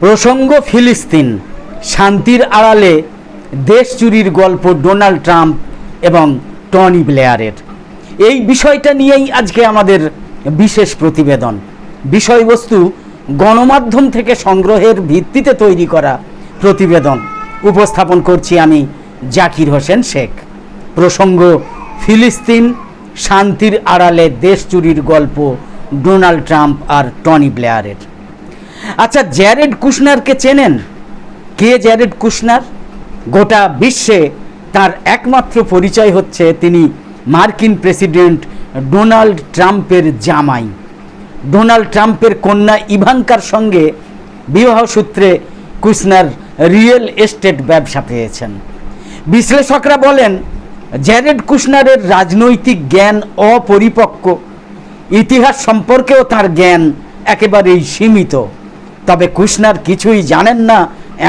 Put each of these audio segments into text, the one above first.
প্রসঙ্গ ফিলিস্তিন, শান্তির আড়ালে দেশ চুরির গল্প ডোনাল্ড ট্রাম্প এবং টনি ব্লেয়ারের। এই বিষয়টা নিয়েই আজকে আমাদের বিশেষ প্রতিবেদন। বিষয়বস্তু গণমাধ্যম থেকে সংগ্রহের ভিত্তিতে তৈরি করা প্রতিবেদন। উপস্থাপন করছি আমি জাকির হোসেন শেখ। প্রসঙ্গ ফিলিস্তিন, শান্তির আড়ালে দেশ চুরির গল্প ডোনাল্ড ট্রাম্প আর টনি ব্লেয়ারের। আচ্ছা জ্যারেড কুশনারকে চেনেন? কে জ্যারেড কুশনার? গোটা বিশ্বে তার একমাত্র পরিচয় হচ্ছে তিনি মার্কিন প্রেসিডেন্ট ডোনাল্ড ট্রাম্পের জামাই। ডোনাল্ড ট্রাম্পের কন্যা ইভাঙ্কার সঙ্গে বিবাহ সূত্রে কুশনার রিয়েল এস্টেট ব্যবসা পেয়েছেন। বিশ্লেষকরা বলেন, জ্যারেড কুশনারের রাজনৈতিক জ্ঞান অপরিপক্ক। ইতিহাস সম্পর্কেও তার জ্ঞান একেবারেই সীমিত। তবে কুশনার কিছুই জানেন না,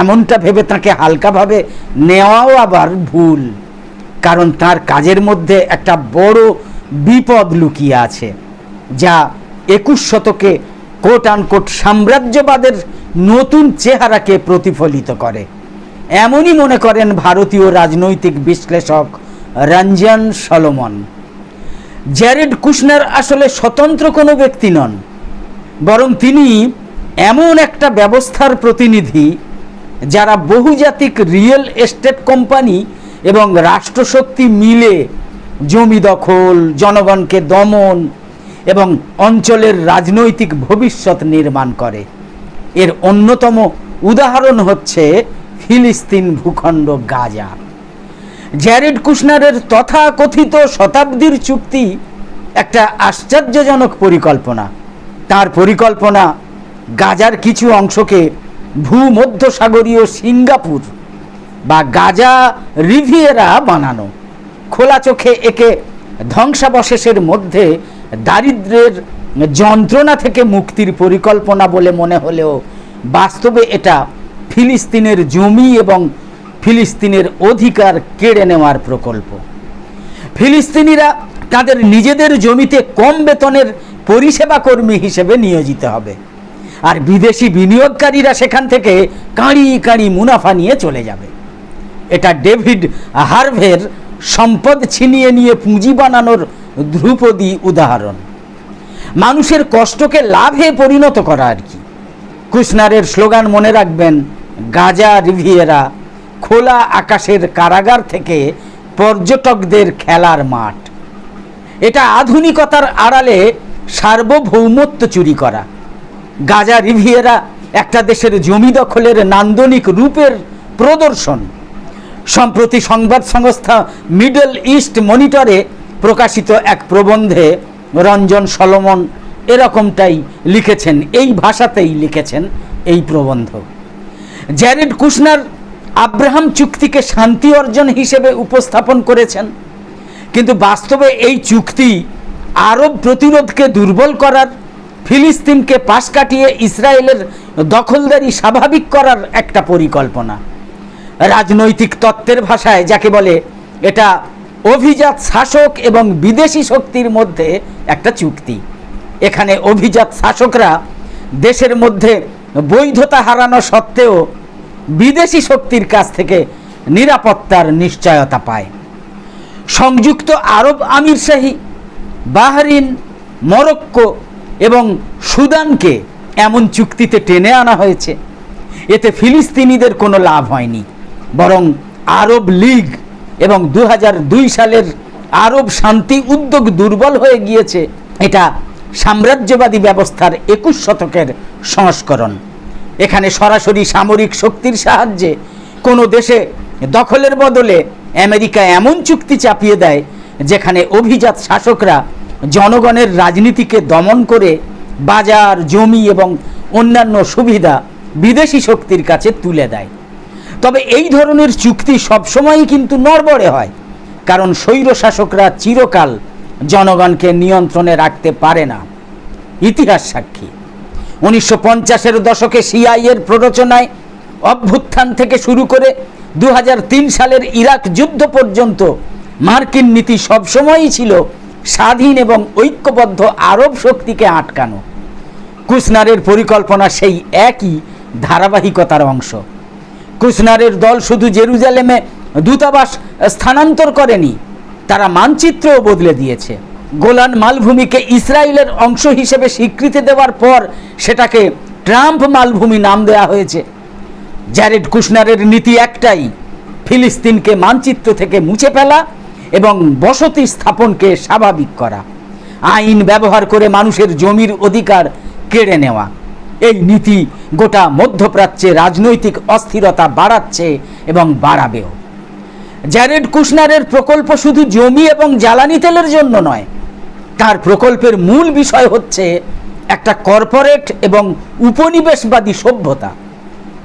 এমনটা ভেবে তাকে হালকাভাবে নেওয়াও আবার ভুল। কারণ তার কাজের মধ্যে একটা বড় বিপদ লুকিয়ে আছে, যা একুশ শতকে কোট আনকোট সাম্রাজ্যবাদের নতুন চেহারাকে প্রতিফলিত করে। এমনই মনে করেন ভারতীয় রাজনৈতিক বিশ্লেষক রঞ্জন সলোমন। জ্যারেড কুশনার আসলে স্বতন্ত্র কোনো ব্যক্তি নন, বরং তিনি এমন একটা ব্যবস্থার প্রতিনিধি যারা বহুজাতিক রিয়েল এস্টেট কোম্পানি এবং রাষ্ট্রশক্তি মিলে জমি দখল, জনগণকে দমন এবং অঞ্চলের রাজনৈতিক ভবিষ্যৎ নির্মাণ করে। এর অন্যতম উদাহরণ হচ্ছে ফিলিস্তিন ভূখণ্ড গাজা। জ্যারেড কুশনারের তথাকথিত শতাব্দীর চুক্তি একটা আশ্চর্যজনক পরিকল্পনা। তার পরিকল্পনা গাজার কিছু অংশকে ভূমধ্যসাগরীয় সিঙ্গাপুর বা গাজা রিভিয়েরা বানানো। খোলা চোখে একে ধ্বংসাবশেষের মধ্যে দারিদ্রের যন্ত্রণা থেকে মুক্তির পরিকল্পনা বলে মনে হলেও বাস্তবে এটা ফিলিস্তিনের জমি এবং ফিলিস্তিনের অধিকার কেড়ে নেওয়ার প্রকল্প। ফিলিস্তিনিরা তাদের নিজেদের জমিতে কম বেতনের পরিষেবা কর্মী হিসেবে নিয়োজিত হবে। আর বিদেশি বিনিয়োগকারীরা সেখান থেকে কাঁড়ি কাঁড়ি মুনাফা নিয়ে চলে যাবে। এটা ডেভিড হার্ভের সম্পদ ছিনিয়ে নিয়ে পুঁজি বানানোর ধ্রুপদী উদাহরণ। মানুষের কষ্টকে লাভে পরিণত করা আর কি। কুশনারের স্লোগান মনে রাখবেন, গাজা রিভিয়েরা খোলা আকাশের কারাগার থেকে পর্যটকদের খেলার মাঠ। এটা আধুনিকতার আড়ালে সার্বভৌমত্ব চুরি করা। গাজা রিভিয়েরা একটা দেশের জমি দখলের নান্দনিক রূপের প্রদর্শন। সম্প্রতি সংবাদ সংস্থা মিডল ইস্ট মনিটরে প্রকাশিত এক প্রবন্ধে রঞ্জন সলমন এরকমটাই লিখেছেন, এই ভাষাতেই লিখেছেন এই প্রবন্ধ। জ্যারেড কুশনার আব্রাহাম চুক্তিকে শান্তি অর্জন হিসেবে উপস্থাপন করেছেন, কিন্তু বাস্তবে এই চুক্তি আরব প্রতিরোধকে দুর্বল করার ফিলিস্তিনকে পাশ কাটিয়ে ইসরায়েলের দখলদারি স্বাভাবিক করার একটা পরিকল্পনা। রাজনৈতিক তত্ত্বের ভাষায় যাকে বলে, এটা অভিজাত শাসক এবং বিদেশি শক্তির মধ্যে একটা চুক্তি। এখানে অভিজাত শাসকরা দেশের মধ্যে বৈধতা হারানো সত্ত্বেও বিদেশি শক্তির কাছ থেকে নিরাপত্তার নিশ্চয়তা পায়। সংযুক্ত আরব আমিরশাহী বাহরিন, মরক্কো এবং সুদানকে এমন চুক্তিতে টেনে আনা হয়েছে। এতে ফিলিস্তিনিদের কোনো লাভ হয়নি। বরং আরব লীগ এবং দু হাজার দুই সালের আরব শান্তি উদ্যোগ দুর্বল হয়ে গিয়েছে। এটা সাম্রাজ্যবাদী ব্যবস্থার একুশ শতকের সংস্করণ। এখানে সরাসরি সামরিক শক্তির সাহায্যে কোনো দেশে দখলের বদলে আমেরিকা এমন চুক্তি চাপিয়ে দেয়, যেখানে অভিজাত শাসকরা জনগণের রাজনীতিকে দমন করে বাজার, জমি এবং অন্যান্য সুবিধা বিদেশি শক্তির কাছে তুলে দেয়। তবে এই ধরনের চুক্তি সবসময়ই কিন্তু নড়বড়ে হয়, কারণ স্বৈর শাসকরা চিরকাল জনগণকে নিয়ন্ত্রণে রাখতে পারে না। ইতিহাস সাক্ষী, উনিশশো পঞ্চাশের দশকে সিআইয়ের প্ররোচনায় অভ্যুত্থান থেকে শুরু করে দু হাজার তিন সালের ইরাক যুদ্ধ পর্যন্ত মার্কিন নীতি সবসময়ই ছিল স্বাধীন এবং ঐক্যবদ্ধ আরব শক্তিকে আটকানো। কুসনারের পরিকল্পনা সেই একই ধারাবাহিকতার অংশ। কুসনারের দল শুধু জেরুজালেমে দূতাবাস স্থানান্তর করেনি, তারা মানচিত্রও বদলে দিয়েছে। গোলান মালভূমিকে ইসরায়েলের অংশ হিসেবে স্বীকৃতি দেওয়ার পর সেটাকে ট্রাম্প মালভূমি নাম দেওয়া হয়েছে। জ্যারেড কুশনারের নীতি একটাই, ফিলিস্তিনকে মানচিত্র থেকে মুছে ফেলা এবং বসতি স্থাপনকে স্বাভাবিক করা। আইন ব্যবহার করে মানুষের জমির অধিকার কেড়ে নেওয়া। এই নীতি গোটা মধ্যপ্রাচ্যে রাজনৈতিক অস্থিরতা বাড়াচ্ছে এবং বাড়াবেও। জ্যারেড কুশনারের প্রকল্প শুধু জমি এবং জ্বালানি তেলের জন্য নয়, তার প্রকল্পের মূল বিষয় হচ্ছে একটা কর্পোরেট এবং উপনিবেশবাদী সভ্যতা।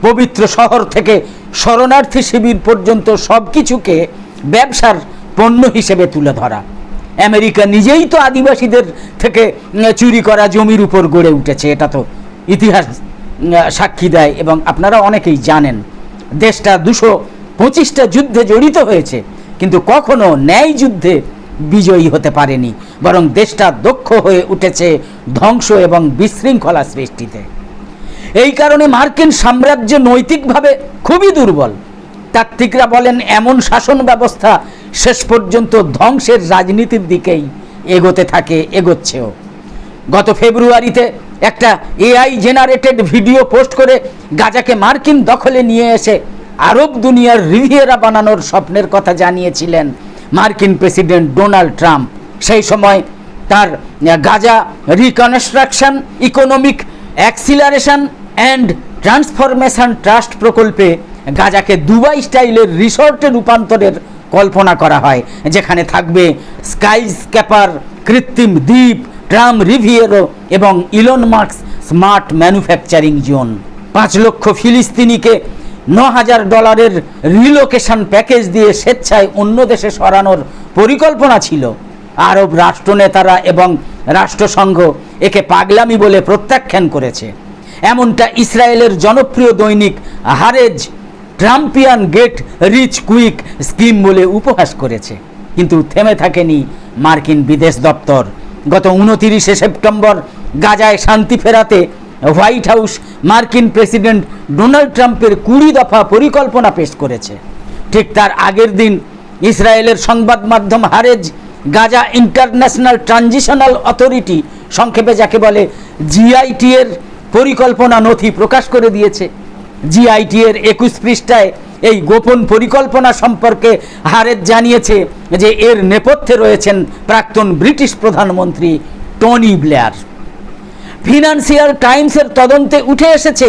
পবিত্র শহর থেকে শরণার্থী শিবির পর্যন্ত সব কিছুকে ব্যবসার পণ্য হিসেবে তুলে ধরা। আমেরিকা নিজেই তো আদিবাসীদের থেকে চুরি করা জমির উপর গড়ে উঠেছে, এটা তো ইতিহাস সাক্ষী দেয় এবং আপনারা অনেকেই জানেন। দেশটা দুশো পঁচিশটা যুদ্ধে জড়িত হয়েছে, কিন্তু কখনো ন্যায় যুদ্ধে বিজয়ী হতে পারেনি, বরং দেশটা দক্ষ হয়ে উঠেছে ধ্বংস এবং বিশৃঙ্খলা সৃষ্টিতে। এই কারণে মার্কিন সাম্রাজ্য নৈতিকভাবে খুবই দুর্বল। তাত্ত্বিকরা বলেন, এমন শাসন ব্যবস্থা শেষ পর্যন্ত ধ্বংসের রাজনীতির দিকেই এগোতে থাকে, এগোচ্ছেও। গত ফেব্রুয়ারিতে একটা এআই জেনারেটেড ভিডিও পোস্ট করে গাজাকে মার্কিন দখলে নিয়ে এসে আরব দুনিয়ার রিভিয়েরা বানানোর স্বপ্নের কথা জানিয়েছিলেন মার্কিন প্রেসিডেন্ট ডোনাল্ড ট্রাম্প। সেই সময় তার Gaza reconstruction economic acceleration and transformation trust প্রকল্পে গাজাকে দুবাই স্টাইলের রিসর্টে রূপান্তরের কল্পনা করা হয়, যেখানে থাকবে স্কাই স্ক্যাপার কৃত্রিম দ্বীপ, ট্রাম রিভিয়েরো এবং Elon Musk's smart manufacturing zone. পাঁচ লক্ষ ফিলিস্তিনিকে ন হাজার ডলারের রিলোকেশন প্যাকেজ দিয়ে স্বেচ্ছায় অন্য দেশে সরানোর পরিকল্পনা ছিল। আরব রাষ্ট্রনেতারা এবং রাষ্ট্রসংঘ একে পাগলামি বলে প্রত্যাখ্যান করেছে। এমনটা ইসরায়েলের জনপ্রিয় দৈনিক Haaretz Trumpian get rich quick scheme বলে উপহাস করেছে। কিন্তু থেমে থাকেনি মার্কিন বিদেশ দপ্তর। গত উনতিরিশে সেপ্টেম্বর গাজায় শান্তি ফেরাতে হোয়াইট হাউস মার্কিন প্রেসিডেন্ট ডোনাল্ড ট্রাম্পের কুড়ি দফা পরিকল্পনা পেশ করেছে। ঠিক তার আগের দিন ইসরায়েলের সংবাদ মাধ্যম Haaretz Gaza international transitional authority, সংক্ষেপে যাকে বলে জিআইটি এর পরিকল্পনা নথি প্রকাশ করে দিয়েছে। জিআইটি এর একুশ পৃষ্ঠায় এই গোপন পরিকল্পনা সম্পর্কে হারেজ জানিয়েছে যে এর নেপথ্যে রয়েছেন প্রাক্তন ব্রিটিশ প্রধানমন্ত্রী টনি ব্লেয়ার। ফিনান্সিয়াল টাইমসের তদন্তে উঠে এসেছে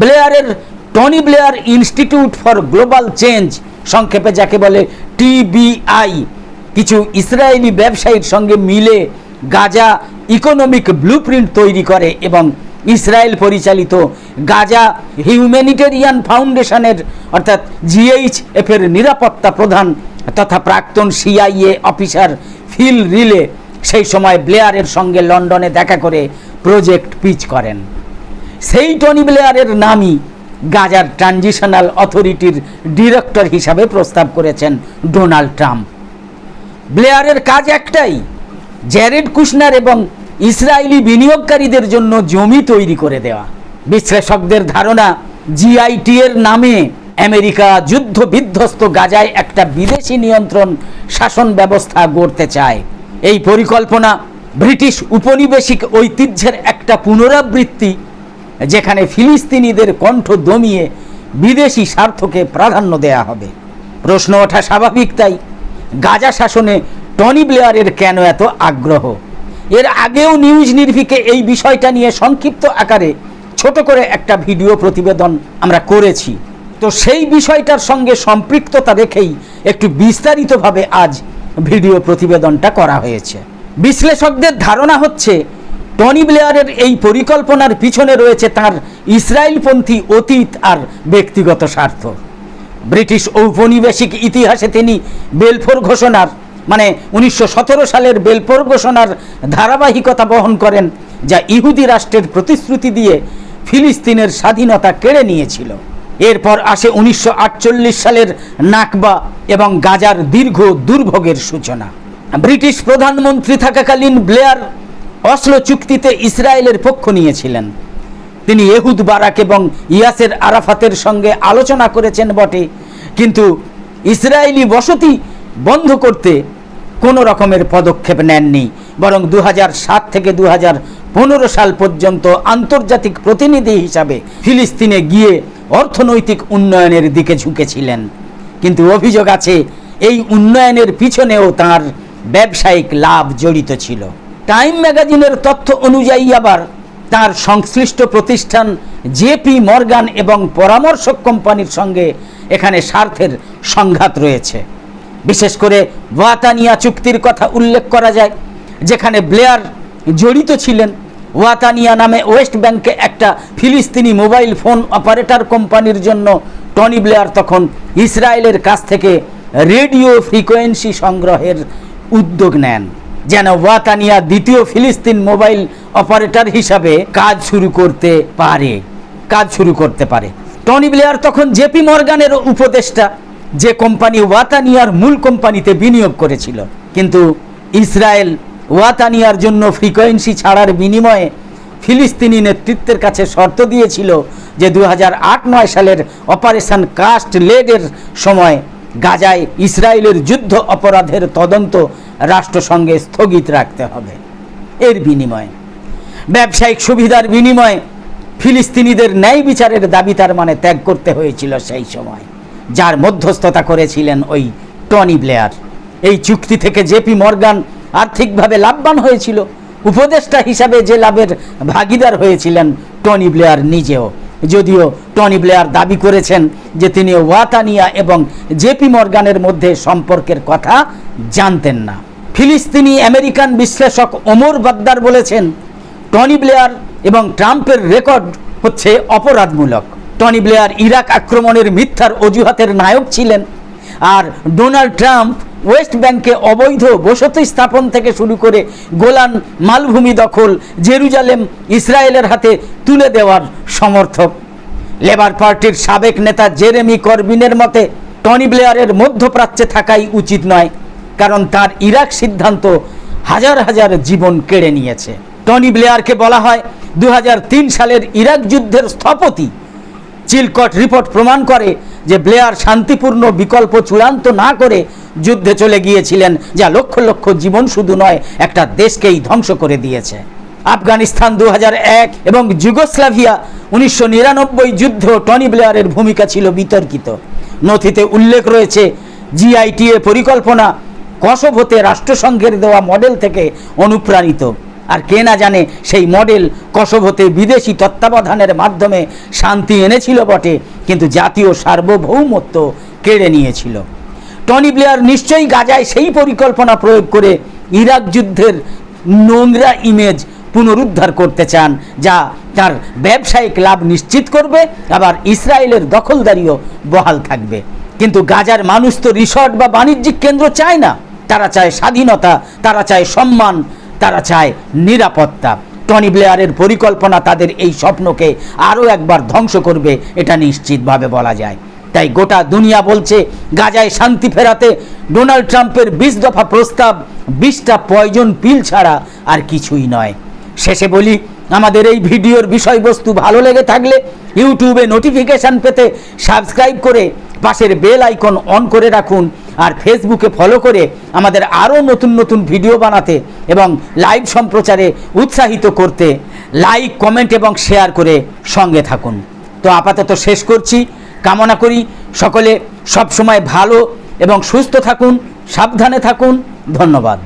ব্লেয়ারের Tony Blair institute for global change, সংক্ষেপে যাকে বলে টিবিআই কিছু ইসরায়েলি ব্যবসায়ীর সঙ্গে মিলে গাজা ইকোনমিক ব্লুপ্রিন্ট তৈরি করে এবং ইসরায়েল পরিচালিত গাজা হিউম্যানিটেরিয়ান ফাউন্ডেশনের, অর্থাৎ জিএইচএফ এর নিরাপত্তা প্রধান তথা প্রাক্তন সিআইএ অফিসার ফিল রিলে সেই সময় ব্লেয়ারের সঙ্গে লন্ডনে দেখা করে প্রজেক্ট পিচ করেন। সেই টনি ব্লেয়ারের নামই গাজার ট্রানজিশনাল অথরিটির ডিরেক্টর হিসাবে প্রস্তাব করেছেন ডোনাল্ড ট্রাম্প। ব্লেয়ারের কাজ একটাই, জ্যারেড কুশনার এবং ইসরায়েলি বিনিয়োগকারীদের জন্য জমি তৈরি করে দেওয়া। বিশ্লেষকদের ধারণা জিআইটি এর নামে আমেরিকা যুদ্ধ বিধ্বস্ত গাজায় একটা বিদেশি নিয়ন্ত্রণ শাসন ব্যবস্থা গড়তে চায়। এই পরিকল্পনা ব্রিটিশ উপনিবেশিক ঐতিহ্যের একটা পুনরাবৃত্তি, যেখানে ফিলিস্তিনিদের কণ্ঠ দমিয়ে বিদেশি স্বার্থকে প্রাধান্য দেয়া হবে। প্রশ্ন ওঠা স্বাভাবিক তাই। গাজা শাসনে টনি ব্লেয়ারের কেন এত আগ্রহ? এর আগেও নিউজ নির্ভিকে এই বিষয়টা নিয়ে সংক্ষিপ্ত আকারে ছোট করে একটা ভিডিও প্রতিবেদন আমরা করেছি। তো সেই বিষয়টার সঙ্গে সম্পৃক্ততা রেখেই একটু বিস্তারিতভাবে আজ ভিডিও প্রতিবেদনটা করা হয়েছে। বিশ্লেষকদের ধারণা হচ্ছে, টনি ব্লেয়ারের এই পরিকল্পনার পিছনে রয়েছে তার ইসরায়েলপন্থী অতীত আর ব্যক্তিগত স্বার্থ। ব্রিটিশ ঔপনিবেশিক ইতিহাসে তিনি বেলফোর ঘোষণার মানে উনিশশো সতেরো সালের বেলফোর ঘোষণার ধারাবাহিকতা বহন করেন, যা ইহুদি রাষ্ট্রের প্রতিশ্রুতি দিয়ে ফিলিস্তিনের স্বাধীনতা কেড়ে নিয়েছিল। এরপর আসে উনিশশো আটচল্লিশ সালের নাকবা এবং গাজার দীর্ঘ দুর্ভোগের সূচনা। ব্রিটিশ প্রধানমন্ত্রী থাকাকালীন ব্লেয়ার অসলো চুক্তিতে ইসরায়েলের পক্ষ নিয়েছিলেন। তিনি এহুদ বারাক এবং ইয়াসের আরাফাতের সঙ্গে আলোচনা করেছেন বটে, কিন্তু ইসরায়েলি বসতি বন্ধ করতে কোনো রকমের পদক্ষেপ নেননি। বরং দু সাত থেকে দু সাল পর্যন্ত আন্তর্জাতিক প্রতিনিধি হিসাবে ফিলিস্তিনে গিয়ে অর্থনৈতিক উন্নয়নের দিকে ঝুঁকেছিলেন। কিন্তু অভিযোগ আছে, এই উন্নয়নের পিছনেও তার ব্যবসায়িক লাভ জড়িত ছিল। টাইম ম্যাগাজিনের তথ্য অনুযায়ী আবার তার সংশ্লিষ্ট প্রতিষ্ঠান জেপি মর্গান এবং পরামর্শক কোম্পানির সঙ্গে এখানে স্বার্থের সংঘাত রয়েছে। বিশেষ করে ওয়াতানিয়া চুক্তির কথা উল্লেখ করা যায়, যেখানে ব্লেয়ার জড়িত ছিলেন। ওয়াতানিয়া নামে ওয়েস্ট ব্যাংকে একটা ফিলিস্তিনি মোবাইল ফোন অপারেটর কোম্পানির জন্য টনি ব্লেয়ার তখন ইসরায়েলের কাছ থেকে রেডিও ফ্রিকোয়েন্সি সংগ্রহের উদ্যোগ নেন। যেন ওয়াতানিয়া দ্বিতীয় ফিলিস্তিন মোবাইল অপারেটর হিসাবে কাজ শুরু করতে পারে, কাজ শুরু করতে পারে। টনি ব্লেয়ার তখন জেপি মর্গানের উপদেষ্টা। যে কোম্পানি ওয়াতানিয়ার মূল কোম্পানিতে বিনিয়োগ করেছিল। কিন্তু ইসরায়েল ওয়াতানিয়ার জন্য ফ্রিকোয়েন্সি ছাড়ার বিনিময়ে ফিলিস্তিনি নেতৃত্বের কাছে শর্ত দিয়েছিল যে দু নয় সালের অপারেশন কাস্ট লেডের সময় গাজায় ইসরায়েলের যুদ্ধ অপরাধের তদন্ত রাষ্ট্রসংঘে স্থগিত রাখতে হবে এর বিনিময়ে। ব্যবসায়িক সুবিধার বিনিময়ে ফিলিস্তিনিদের ন্যায় বিচারের দাবি তার মানে ত্যাগ করতে হয়েছিল সেই সময়। যার মধ্যস্থতা করেছিলেন ওই টনি ব্লেয়ার। এই চুক্তি থেকে জেপি মর্গান আর্থিকভাবে লাভবান হয়েছিল। উপদেষ্টা হিসাবে যে লাভের ভাগিদার হয়েছিলেন টনি ব্লেয়ার নিজেও। যদিও টনি ব্লেয়ার দাবি করেছেন যে তিনি ওয়াতানিয়া এবং জেপি মর্গানের মধ্যে সম্পর্কের কথা জানতেন না। ফিলিস্তিনি আমেরিকান বিশ্লেষক ওমর বাদ্দার বলেছেন, টনি ব্লেয়ার এবং ট্রাম্পের রেকর্ড হচ্ছে অপরাধমূলক। টনি ব্লেয়ার ইরাক আক্রমণের মিথ্যার অজুহাতের নায়ক ছিলেন আর ডোনাল্ড ট্রাম্প ওয়েস্ট ব্যাংকে অবৈধ বসতি স্থাপন থেকে শুরু করে গোলান মালভূমি দখল জেরুজালেম ইসরায়েলের হাতে তুলে দেওয়ার সমর্থক। লেবার পার্টির সাবেক নেতা জেরেমি করবিনের মতে, টনি ব্লেয়ারের মধ্যপ্রাচ্যে থাকাই উচিত নয়, কারণ তার ইরাক সিদ্ধান্ত হাজার হাজার জীবন কেড়ে নিয়েছে। টনি ব্লেয়ারকে বলা হয় দু হাজার তিন সালের ইরাক যুদ্ধের স্থপতি। চিলকট রিপোর্ট প্রমাণ করে যে ব্লেয়ার শান্তিপূর্ণ বিকল্প চূড়ান্ত না করে যুদ্ধে চলে গিয়েছিলেন, যা লক্ষ লক্ষ জীবন শুধু নয়, একটা দেশকেই ধ্বংস করে দিয়েছে। আফগানিস্তান দু হাজার এক এবং যুগোস্লাভিয়া উনিশশো নিরানব্বই যুদ্ধ টনি ব্লেয়ারের ভূমিকা ছিল বিতর্কিত। নথিতে উল্লেখ রয়েছে জিআইটিএ পরিকল্পনা কসভোতে রাষ্ট্রসংঘের দেওয়া মডেল থেকে অনুপ্রাণিত। আর কে না জানে সেই মডেল কসোভোতে বিদেশি তত্ত্বাবধানের মাধ্যমে শান্তি এনেছিল বটে, কিন্তু জাতীয় সার্বভৌমত্ব কেড়ে নিয়েছিল। টনি ব্লেয়ার নিশ্চয়ই গাজায় সেই পরিকল্পনা প্রয়োগ করে ইরাক যুদ্ধের নোংরা ইমেজ পুনরুদ্ধার করতে চান, যা তার ব্যবসায়িক লাভ নিশ্চিত করবে, আবার ইসরায়েলের দখলদারিও বহাল থাকবে। কিন্তু গাজার মানুষ তো রিসর্ট বা বাণিজ্যিক কেন্দ্র চায় না। তারা চায় স্বাধীনতা, তারা চায় সম্মান তারা চায় নিরাপত্তা। টনি ব্লেয়ারের পরিকল্পনা তাদের এই স্বপ্নকে আরও একবার ধ্বংস করবে, এটা নিশ্চিতভাবে বলা যায়। তাই গোটা দুনিয়া বলছে, গাজায় শান্তি ফেরাতে ডোনাল্ড ট্রাম্পের বিশ দফা প্রস্তাব, বিশটা পয়জন পিল ছাড়া আর কিছুই নয়। শেষে বলি, আমাদের এই ভিডিওর বিষয়বস্তু ভালো লেগে থাকলে ইউটিউবে নোটিফিকেশান পেতে সাবস্ক্রাইব করে পাশের বেল আইকন অন করে রাখুন। আর ফেসবুকে ফলো করে আমাদের আরও নতুন নতুন ভিডিও বানাতে এবং লাইভ সম্প্রচারে উৎসাহিত করতে লাইক কমেন্ট এবং শেয়ার করে সঙ্গে থাকুন। তো আপাতত শেষ করছি। কামনা করি সকলে সবসময় ভালো এবং সুস্থ থাকুন, সাবধানে থাকুন। ধন্যবাদ।